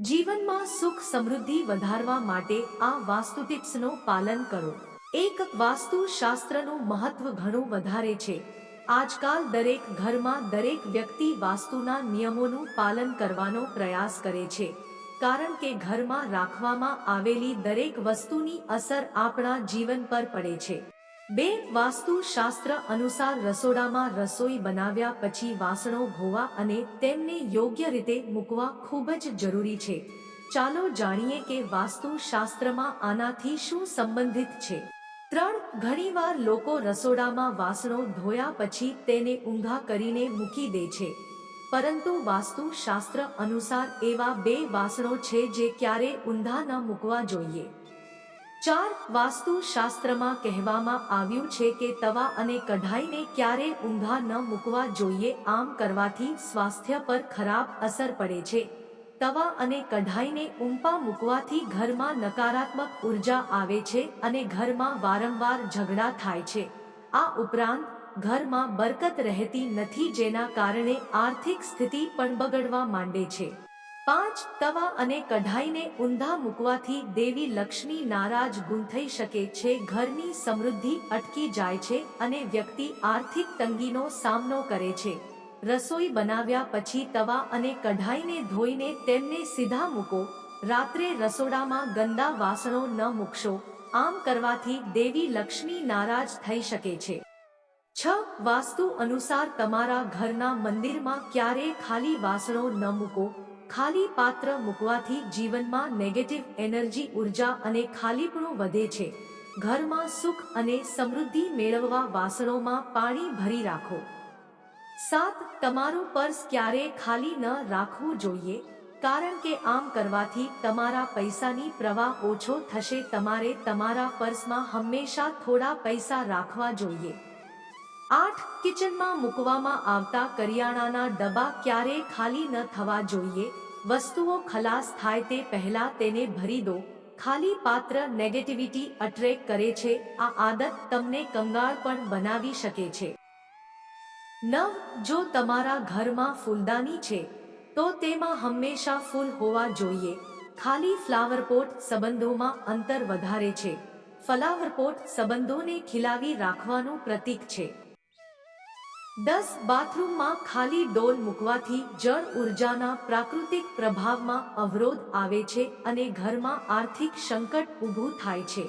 જીવનમાં સુખ સમૃદ્ધિ વધારવા માટે આ વાસ્તુ ટિપ્સનો પાલન કરો. એક વાસ્તુ શાસ્ત્રનું મહત્વ ઘણું વધારે છે. આજકાલ દરેક ઘરમાં દરેક વ્યક્તિ વાસ્તુના નિયમોનું પાલન કરવાનો પ્રયાસ કરે છે. કારણ કે ઘરમાં રાખવામાં આવેલી દરેક વસ્તુની અસર આપણા જીવન પર પડે છે. બે વાસ્તુશાસ્ત્ર અનુસાર રસોડામાં રસોઈ બનાવ્યા પછી વાસણો ધોવા અને તેમને યોગ્ય રીતે મૂકવા ખૂબ જ જરૂરી છે. ચાલો જાણીએ કે વાસ્તુશાસ્ત્રમાં આનાથી શું સંબંધિત છે. ત્રણ, ઘણીવાર લોકો રસોડામાં વાસણો ધોયા પછી તેને ઊંધા કરીને મૂકી દે છે. પરંતુ વાસ્તુશાસ્ત્ર અનુસાર એવા બે વાસણો છે જે ક્યારે ઊંધા ન મૂકવા જોઈએ. ચાર વાસ્તુ શાસ્ત્રમાં કહેવામાં આવ્યું છે કે તવા અને કઢાઈને ક્યારે ઊંધા ન મૂકવા જોઈએ આમ કરવાથી સ્વાસ્થ્ય પર ખરાબ અસર પડે છે. તવા અને કઢાઈને ઊંપા મૂકવાથી ઘરમાં નકારાત્મક ઊર્જા આવે છે અને ઘરમાં વારંવાર ઝઘડા થાય છે. આ ઉપરાંત, ઘરમાં બરકત રહેતી નથી જેના કારણે આર્થિક સ્થિતિ પણ બગડવા માંડે છે. પાંચ તવા અને કઢાઈને ઊંધા મૂકવાથી દેવી લક્ષ્મી નારાજ ગુણ થઈ શકે છે, ઘરની સમૃદ્ધિ અટકી જાય છે અને વ્યક્તિ આર્થિક તંગીનો સામનો કરે છે. રસોઈ બનાવ્યા પછી તવા અને કઢાઈને ધોઈને તેમને સીધા મૂકો. રાત્રે રસોડામાં ગંદા વાસણો ન મૂકશો. આમ કરવાથી દેવી લક્ષ્મી નારાજ થઈ શકે છે. છ વાસ્તુ અનુસાર તમારા ઘરના મંદિરમાં ક્યારેય ખાલી વાસણો ન મૂકો. ખાલી પાત્ર મૂકવાથી જીવનમાં નેગેટિવ એનર્જી ઊર્જા અને ખાલીપણું વધે છે. ઘરમાં સુખ અને સમૃદ્ધિ મેળવવા વાસણોમાં પાણી ભરી રાખો. સાત, તમારું પર્સ ક્યારે ખાલી ન રાખવું જોઈએ, કારણ કે આમ કરવાથી તમારા પૈસાની પ્રવાહ ઓછો થશે, તમારે તમારા પર્સમાં હંમેશા થોડા પૈસા રાખવા જોઈએ. આઠ કિચનમાં મૂકવામાં આવતા કરિયાણાના ડબ્બા ક્યારેય ખાલી ન થવા જોઈએ. વસ્તુઓ ખલાસ થાય તે પહેલા તેને ભરી દો. ખાલી પાત્ર નેગેટિવિટી અટ્રેક્ટ કરે છે. આ આદત તમને કંગાળ પણ બનાવી શકે છે. નવ જો તમારા ઘરમાં ફૂલદાની છે, તો તેમાં હંમેશા ફૂલ હોવા જોઈએ. ખાલી ફ્લાવર પોટ સંબંધોમાં અંતર વધારે છે. ફ્લાવર પોટ સંબંધોને ખીલાવી રાખવાનું પ્રતીક છે. દસ બાથરૂમમાં ખાલી ડોલ મૂકવાથી જળ ઉર્જાના પ્રાકૃતિક પ્રભાવમાં અવરોધ આવે છે અને ઘરમાં આર્થિક સંકટ ઊભું થાય છે.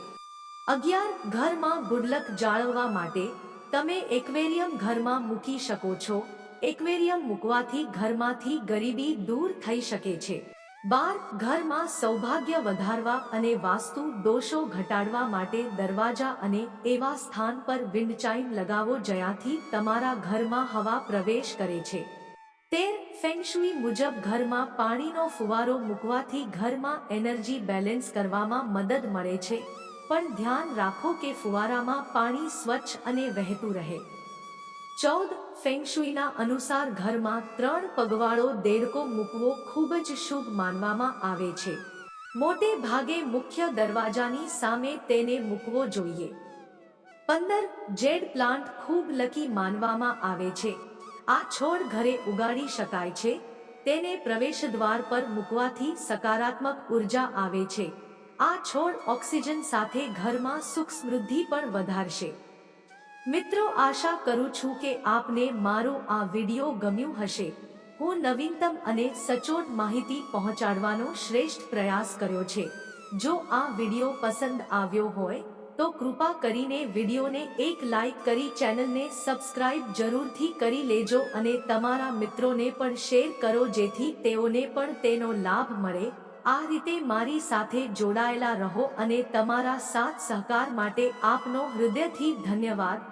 અગિયાર, ઘરમાં ગુડલક જાળવવા માટે તમે એક્વેરિયમ ઘરમાં મૂકી શકો છો. એક્વેરિયમ મૂકવાથી ઘરમાંથી ગરીબી દૂર થઈ શકે છે. બાર ઘરમાં સૌભાગ્ય વધારવા અને વાસ્તુ દોષો ઘટાડવા માટે દરવાજા અને એવા સ્થાન પર વિન્ડચાઇમ લગાવો જ્યાંથી તમારા ઘરમાં હવા પ્રવેશ કરે છે. તેર ફેંગશુઈ મુજબ ઘરમાં પાણીનો ફુવારો મૂકવાથી ઘરમાં એનર્જી બેલેન્સ કરવામાં મદદ મળે છે. પણ ધ્યાન રાખો કે ફુવારામાં પાણી સ્વચ્છ અને વહેતું રહે. ચૌદ ફેંગશુઈના અનુસાર ઘરમાં ત્રણ પગવાળો દેડકો મૂકવો ખૂબ જ શુભ માનવામાં આવે છે. મોટે ભાગે મુખ્ય દરવાજાની સામે તેને મૂકવો જોઈએ. પંદર જેડ પ્લાન્ટ ખૂબ લકી માનવામાં આવે છે. આ છોડ ઘરે ઉગાડી શકાય છે. તેને પ્રવેશદ્વાર પર મૂકવાથી સકારાત્મક ઊર્જા આવે છે. આ છોડ ઓક્સિજન સાથે ઘરમાં સુખ સમૃદ્ધિ પણ વધારશે. મિત્રો, આશા કરું છું કે આપને મારો આ વિડિયો ગમ્યું હશે. હું નવીનતમ અને સચોટ માહિતી પહોંચાડવાનો શ્રેષ્ઠ પ્રયાસ કર્યો છે. જો આ વિડિયો પસંદ આવ્યો હોય, તો કૃપા કરીને વિડીયોને એક લાઈક કરી ચેનલને સબસ્ક્રાઇબ જરૂરથી કરી લેજો અને તમારા મિત્રોને પણ શેર કરો જેથી તેઓને પણ તેનો લાભ મળે. આ રીતે મારી સાથે જોડાયેલા રહો અને તમારા સાથ સહકાર માટે આપનો હૃદયથી ધન્યવાદ.